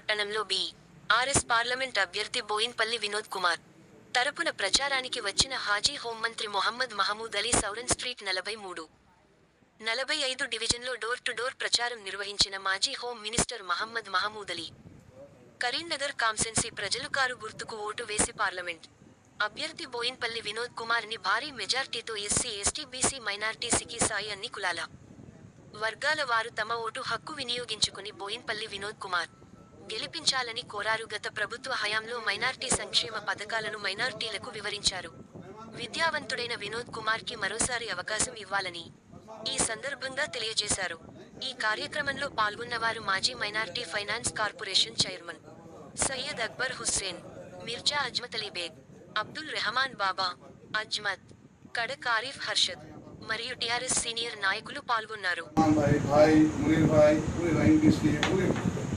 పట్టణంలో B. RS parliament అభ్యర్థి బోయిన్పల్లి వినోద్ కుమార్. తరపున ప్రచారానికి వచ్చిన హాజీ హోంమంత్రి మొహమ్మద్ మహమూద్ అలీ సౌరన్ స్ట్రీట్ నలభై మూడు. నలభై ఐదు డివిజన్లో డోర్ టు డోర్ ప్రచారం నిర్వహించిన మాజీ home minister Mohammed Mahmood Ali. Karimnagar constituency ప్రజలు కారు గుర్తుకు ఓటు వేసి పార్లమెంట్. అభ్యర్థి బోయిన్పల్లి వినోద్ కుమార్ని భారీ మెజార్టీతో ఎస్సీ ఎస్టీ బీసీ మైనార్టీసీకి సాయి అన్ని కులాల వర్గాల వారు తమ ఓటు హక్కు వినియోగించుకుని బోయిన్పల్లి వినోద్ కుమార్. గెలిపించాలని కోరారు. గత ప్రభుత్వ హయాంలో మైనార్టీ సంక్షేమ పథకాలను మైనార్టీలకు వివరించారు. విద్యావంతుడైన వినోద్ కుమార్కి మరోసారి అవకాశం ఇవ్వాలని ఈ సందర్భంగా తెలియజేశారు. ఈ కార్యక్రమంలో పాల్గొన్నవారు మాజీ minority finance corporation chairman Syed Akbar Hussain Mirza Azmat Ali Baig Abdul Rehman Baba Azmat Kadak Arif Harshad మరియు టిఆర్ఎస్ సీనియర్ నాయకులు పాల్గొన్నారు.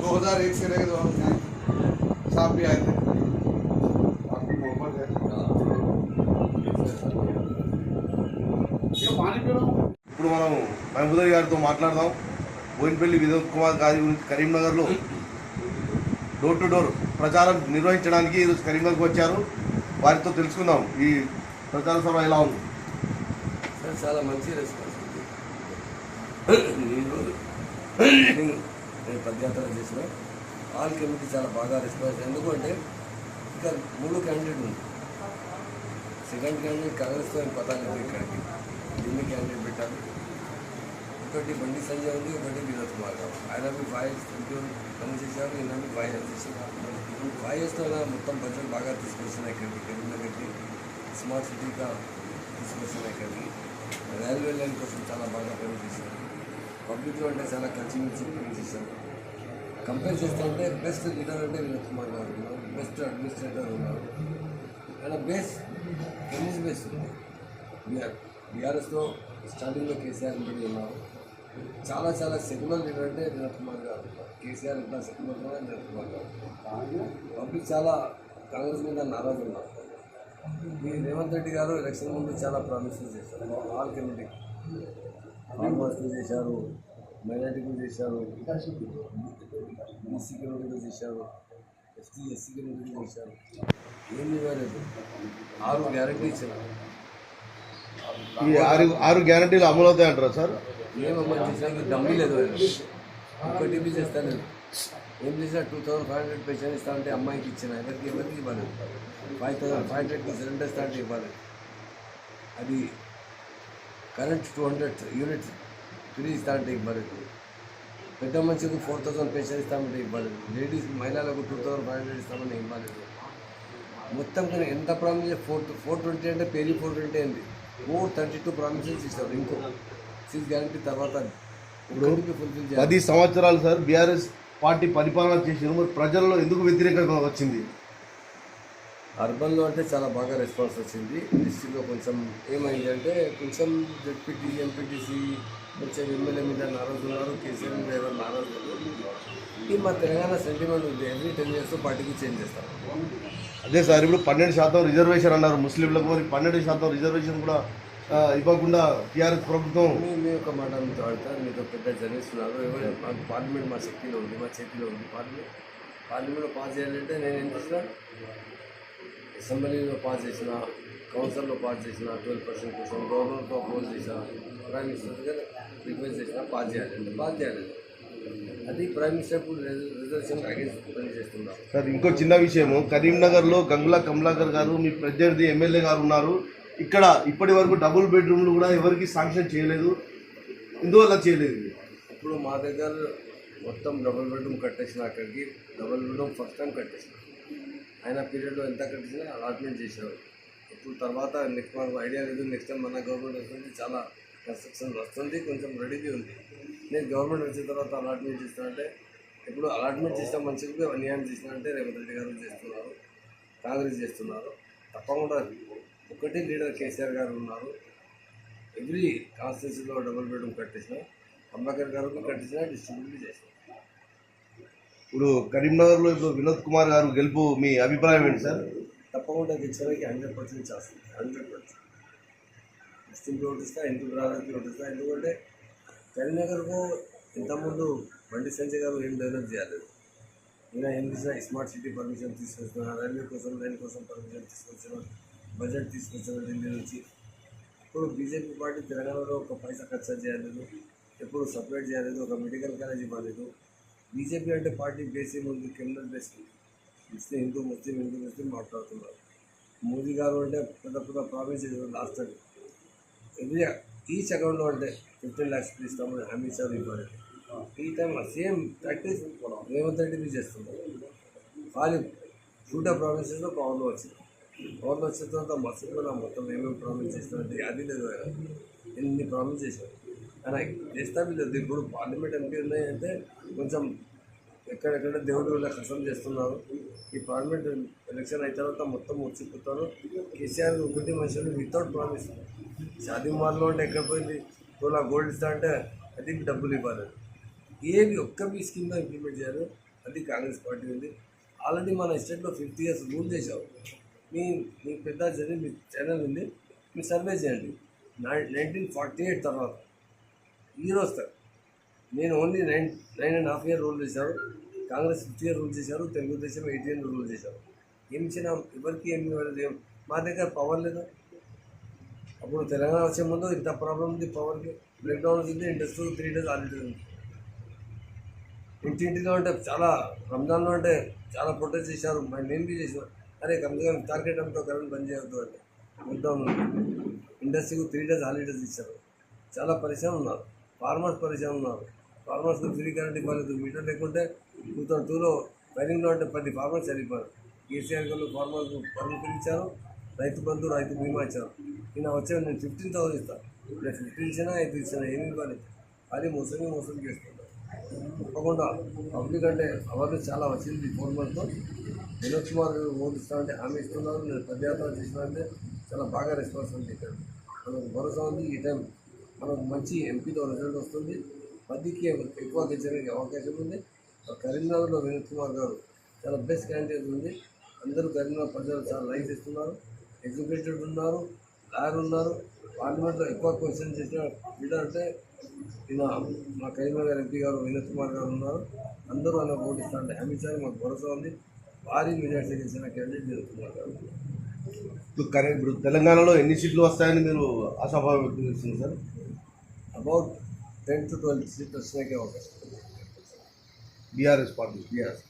2001 से लेकर 2009 साहब भी आए थे आपकी मोहब्बत है ये पानी पी रहा हूँ ఇప్పుడు మనం మహబూదర్ గారితో మాట్లాడదాం బోయినపల్లి వినోద్ కుమార్ గారి గురించి కరీంనగర్లో డోర్ టు డోర్ ప్రచారం నిర్వహించడానికి ఈరోజు కరీంనగర్కి వచ్చారు వారితో తెలుసుకుందాం ఈ ప్రచార సభ ఎలా ఉంది సార్ చాలా మంచి రెస్పాన్స్ ఉంది నేను నేను పదయాత్ర చేసిన. ఆల్ కమిటీ చాలా బాగా రెస్పాన్స్ ఎందుకంటే ఇంకా మూడు క్యాండిడేట్ ఉంది. సెకండ్ క్యాండిడేట్ కాంగ్రెస్తో ఏం పతా లేదు ఇక్కడికి దీన్ని క్యాండిడేట్ పెట్టాలి ఒకటి బండి సంజయ్ ఉంది ఒకటి వినోద్ కుమార్. గారు ఆయన మీ ఫైవ్ పని చేశారు ఈయన మీ ఫైవ్ ఇయర్స్ చేశారు ఫైవ్ ఇయర్స్తో మొత్తం బడ్జెట్ బాగా తీసుకొస్తున్నాయి ఇక్కడికి కరీంనగర్కి స్మార్ట్ సిటీగా తీసుకొస్తున్నాయి ఇక్కడికి రైల్వే లైన్ కోసం చాలా బాగా పనిచేశారు పబ్లిక్లో అంటే చాలా కలిసిమెలిసి పనిచేశారు కంపేర్ చేస్తారంటే బెస్ట్ లీడర్ అంటే వినోద్ కుమార్ గారు ఉన్నారు బెస్ట్ అడ్మినిస్ట్రేటర్ ఉన్నారు. అండ్ బేస్ టెన్నిస్ బేస్ ఉంది. బీఆర్ బీఆర్ఎస్లో స్టార్టింగ్లో కేసీఆర్ ఉండి ఉన్నారు. చాలా చాలా సెక్యులర్ లీడర్ అంటే వినోద్ కుమార్ గారు. కేసీఆర్ ఇట్లా సెక్యులర్ కూడా వినోద్ కుమార్ గారు. పబ్లిక్ చాలా కాంగ్రెస్ మీద నారాజు ఉన్నారు. ఈ రేవంత్ రెడ్డి గారు ఎలక్షన్ ముందు చాలా ప్రామిసెస్ చేశారు. ఆల్ కమిటీ ఫార్మర్స్కి చేశారు. మైనార్టీకి చేశారు బీసీ కమిటీకి చేశారు ఎస్టీ ఎస్సీ కమిటీకి చేశారు ఏమి ఇవ్వలేదు ఆరు గ్యారంటీ ఇచ్చినారు ఈ ఆరు ఆరు గ్యారంటీలు అమలు అవుతాయంటారా సార్? ఏమమ్మా చేసినా డమ్మీ లేదు ఒకటి చేస్తాను ఏం చేసినా two thousand five hundred pension ఇస్తా అంటే అమ్మాయికి ఇచ్చిన ఎవరికి ఎవరికి ఇవ్వలేదు. ఫైవ్ థౌసండ్ ఫైవ్ హండ్రెడ్కి సిలిండర్ ఇస్తా అంటే ఇవ్వలేదు. అది current two hundred units free ఇస్తా అంటే ఇవ్వలేదు. పెద్ద మనిషికి ఫోర్ థౌసండ్ పెన్షన్ ఇస్తామంటే ఇవ్వలేదు. లేడీస్ మహిళలకు టూ థౌసండ్ ఫైవ్ హండ్రెడ్ ఇస్తామని ఇవ్వలేదు. మొత్తం కానీ ఎంత ప్రామిస్ ఫోర్ ఫోర్ ట్వంటీ అంటే పేజీ ఫోర్ ట్వంటీ అయింది. ఫోర్ థర్టీ టూ ప్రామిసెస్ ఇస్తారు ఇంకో. సిక్స్ గ్యారంటీ తర్వాత ఫుల్ఫిల్ చేయాలి. పది సంవత్సరాలు సార్ బీఆర్ఎస్ పార్టీ పరిపాలన చేసిన ప్రజల్లో ఎందుకు వ్యతిరేకంగా వచ్చింది? అర్బన్లో అంటే చాలా బాగా రెస్పాన్స్ వచ్చింది. డిస్టిక్లో కొంచెం ఏమైంది అంటే కొంచెం జెడ్పీటీ ఎంపీటీసీ కొంచెం ఎమ్మెల్యే మీద నారాజు ఉన్నారు కేసీఆర్ మీద ఎవరు నారాజు ఇది మా తెలంగాణ సెంటిమెంట్ ఉంది. ఎవ్రీ టెన్ ఇయర్స్ పార్టీకి చేంజ్ చేస్తారు. అదే సార్ ఇప్పుడు పన్నెండు శాతం రిజర్వేషన్ అన్నారు. ముస్లింలకు మరి పన్నెండు శాతం రిజర్వేషన్ కూడా ఇవ్వకుండా టీఆర్ఎస్ ప్రభుత్వం మీ యొక్క మాట మీతో ఆడతారు మీతో పెద్ద జర్నలిస్తున్నారు ఎవరు పార్లమెంట్ మా శక్తిలో ఉంది మా చేతిలో ఉంది. పార్లమెంట్ పార్లమెంట్లో పాస్ చేయాలంటే నేను ఏం చేసిన అసెంబ్లీలో పాస్ చేసిన కౌన్సిల్లో పాస్ చేసిన ట్వెల్వ్ పర్సెంట్ కోసం గవర్నమెంట్తో అపోజ్ చేసిన ప్రైమ్ మినిస్టర్ దగ్గర రిక్వెస్ట్ చేసిన పాస్ చేయాలి. అంటే పాస్ చేయాలి. అది ప్రైమ్ మినిస్టర్ ఇప్పుడు రిజర్వేషన్ అగేన్స్ట్ పని చేస్తున్నారు సార్ ఇంకో చిన్న విషయము. కరీంనగర్లో గంగుల కమలాకర్ గారు మీ ప్రత్యర్థి ఎమ్మెల్యే గారు ఉన్నారు. ఇక్కడ ఇప్పటి వరకు డబుల్ బెడ్రూమ్లు కూడా ఎవరికి శాంక్షన్ చేయలేదు. ఇందువల్ల చేయలేదు. ఇప్పుడు మా దగ్గర మొత్తం డబుల్ బెడ్రూమ్ కట్టేసిన అక్కడికి డబుల్ బెడ్రూమ్ ఫస్ట్ టైం కట్టేసిన. ఆయన పీరియడ్లో ఎంత కట్టించినా అలాట్మెంట్ చేశారు ఇప్పుడు తర్వాత నెక్స్ట్ మనకు ఐడియా లేదు నెక్స్ట్ టైం మన గవర్నమెంట్ వస్తుంది చాలా కన్స్ట్రక్షన్ వస్తుంది కొంచెం రెడీగా ఉంది. నేను గవర్నమెంట్ వచ్చిన తర్వాత అలాట్మెంట్ చేస్తానంటే ఇప్పుడు అలాట్మెంట్ చేసిన మనుషులకి అన్యాయం చేసినారంటే రేవంత్ రెడ్డి గారు చేస్తున్నారు కాంగ్రెస్ చేస్తున్నారు. తప్పకుండా ఒకటి లీడర్ కేసీఆర్ గారు ఉన్నారు. ఎవ్రీ కాన్స్టిట్యూన్సీలో డబుల్ బెడ్రూమ్ కట్టేసిన అంబేద్కర్ గారు కట్టించిన డిస్ట్రిబ్యూట్ చేసిన. ఇప్పుడు కరీంనగర్లో ఇప్పుడు వినోద్ కుమార్ గారు గెలుపు మీ అభిప్రాయం ఏంటి సార్? తప్పకుండా గెలిచడానికి హండ్రెడ్ పర్సెంట్ చేస్తుంది హండ్రెడ్ పర్సెంట్. ముస్లింకి ఓటిస్తా హిందూ బ్రాదర్కి ఓటిస్తా. ఎందుకంటే కరీంనగర్కు ఇంతకుముందు బండి సంజయ్ గారు ఏం డెవలప్ చేయలేదు ఈయన ఏం చేసినా స్మార్ట్ సిటీ పర్మిషన్ తీసుకొచ్చిన రైల్వే కోసం రైలు కోసం పర్మిషన్ తీసుకొచ్చిన బడ్జెట్ తీసుకొచ్చిన ఢిల్లీ నుంచి. ఇప్పుడు బీజేపీ పార్టీ తెలంగాణలో ఒక పైసా ఖర్చు చేయలేదు ఎప్పుడు సపరేట్ చేయలేదు ఒక మెడికల్ కాలేజ్ ఇవ్వలేదు బీజేపీ అంటే పార్టీ బేస్ ముందు criminal base Muslim Hindu Muslim Hindu Muslim మాట్లాడుతున్నారు. మోదీ గారు అంటే పెద్ద పెద్ద promise last time every each అకౌంట్లో అంటే ఫిఫ్టీన్ ల్యాక్స్ ఇస్తామని హామీ ఇచ్చారు ఇవ్వాలి ఈ time same practice Revanth Reddy చేస్తున్నారు. వాళ్ళు షూట్ ప్రామిసెస్లో పవర్లో వచ్చింది. పవర్లో వచ్చిన తర్వాత మసూలో మొత్తం ఏమేమి ప్రామిస్ చేస్తారంటే అది లేదు ఎన్ని ప్రామిస్ చేశారు కానీ చేస్తాం ఇప్పుడు పార్లమెంట్ ఎంపీ ఉన్నాయంటే కొంచెం ఎక్కడెక్కడ దేవుడు వీళ్ళ కసం చేస్తున్నారు. ఈ పార్లమెంట్ ఎలక్షన్ అయిన తర్వాత మొత్తం వచ్చిపోతారు కేసీఆర్ ఒకటి మనుషులు వితౌట్ ప్రామిస్ షాదీ మార్లో అంటే ఎక్కడ పోయింది? తోలా గోల్డ్ ఇస్తా అంటే అది డబ్బులు ఇవ్వాలి. ఏది ఒక్క మీ స్కీమ్లో ఇంప్లిమెంట్ చేయాలి? అది కాంగ్రెస్ పార్టీ ఉంది. ఆల్రెడీ మన స్టేట్లో ఫిఫ్టీ ఇయర్స్ రూల్ చేశావు మీ మీ పెద్ద చదివి మీ ఛానల్ ఉంది. మీరు సర్వే చేయండి. నైన్టీన్ ఫార్టీ ఎయిట్ తర్వాత హీరో రోజు నేను only nine nine and half year rule చేశారు. కాంగ్రెస్ ఫిఫ్టీ ఇయర్ రూల్ చేశారు. తెలుగుదేశం ఎయిట్ ఇయర్ రూల్ చేశారు. ఏం ఇచ్చినా ఎవరికి ఏం ఏం? మా దగ్గర పవర్ లేదు. అప్పుడు తెలంగాణ వచ్చే ముందు ఇంత ప్రాబ్లం ఉంది పవర్కి బ్రేక్ డౌన్ వచ్చింది ఇండస్ట్రీ త్రీ డేస్ ఆల్రెడీ ఉంది. ఇంటింటిలో అంటే చాలా రంజాన్లో అంటే చాలా ప్రొటెస్ట్ చేశారు. మరి నేను బీ చేసిన. అరే కమ్గా టార్గెట్ అంతా కరెంట్ బంద్ చేయొద్దు అంటే. లాక్డౌన్ ఇండస్ట్రీకి త్రీ డేస్ హాలిడేస్ ఇచ్చారు చాలా పరిశ్రమ ఉన్నారు. ఫార్మర్స్ పరిచయం ఉన్నారు. ఫార్మర్స్కి ఫ్రీ కరెంట్ ఇవ్వలేదు మీటర్ లేకుంటే టూ థౌసండ్ టూలో వైరింగ్లో అంటే పది ఫార్మర్స్ చనిపోయారు. కేసీఆర్ గారు ఫార్మర్స్ పనులు పిలిచారు రైతు బంధు రైతు బీమా ఇచ్చారు. ఈయన వచ్చే నేను ఫిఫ్టీన్ థౌసండ్ ఇస్తాను నేను ఫిఫ్టీన్ ఇచ్చినా ఐదు ఇచ్చినా ఏమి ఇవ్వలేదు. అది మోసమే మోసం చేస్తున్నారు. తప్పకుండా పబ్లిక్ అంటే అవేర్నెస్ చాలా వచ్చింది ఫోర్ మంత్స్లో వినోద్ కుమార్ ఓటు ఇస్తామంటే హామీ ఇస్తున్నారు. నేను పదయాత్ర చేసినంటే చాలా బాగా రెస్పాన్సిబిలిటీ ఇక్కడ. మనకు భరోసా ఉంది ఈ టైం మనకు మంచి ఎంపీతో రిజల్ట్ వస్తుంది. పదికి ఎక్కువ గెలిచడానికి అవకాశం ఉంది. కరీంనగర్లో వినోద్ కుమార్ గారు చాలా బెస్ట్ క్యాండిడేట్ ఉంది. అందరూ కరీంనగర్ ప్రజలు చాలా లైక్ ఇస్తున్నారు. ఎడ్యుకేటెడ్ ఉన్నారు లాయర్ ఉన్నారు. పార్లమెంట్లో ఎక్కువ క్వశ్చన్ చేసిన లీడర్ అంటే ఈయన మా కరీంనగర్ ఎంపీ గారు వినోద్ కుమార్ గారు ఉన్నారు. అందరూ ఆయన ఓటిస్తారంటే అమిత్ షా మాకు భరోసా ఉంది. భారీ మెజార్టీ గెలిచిన క్యాండిడేట్ వినోద్ కుమార్ గారు. ఇప్పుడు కరే ఇప్పుడు తెలంగాణలో ఎన్ని సీట్లు వస్తాయని మీరు ఆశాభావం వ్యక్తం చేస్తున్నారు sir? About ten to twelve seat వచ్చినాకే అవకాశం బీఆర్ఎస్ పార్టీ బీఆర్ఎస్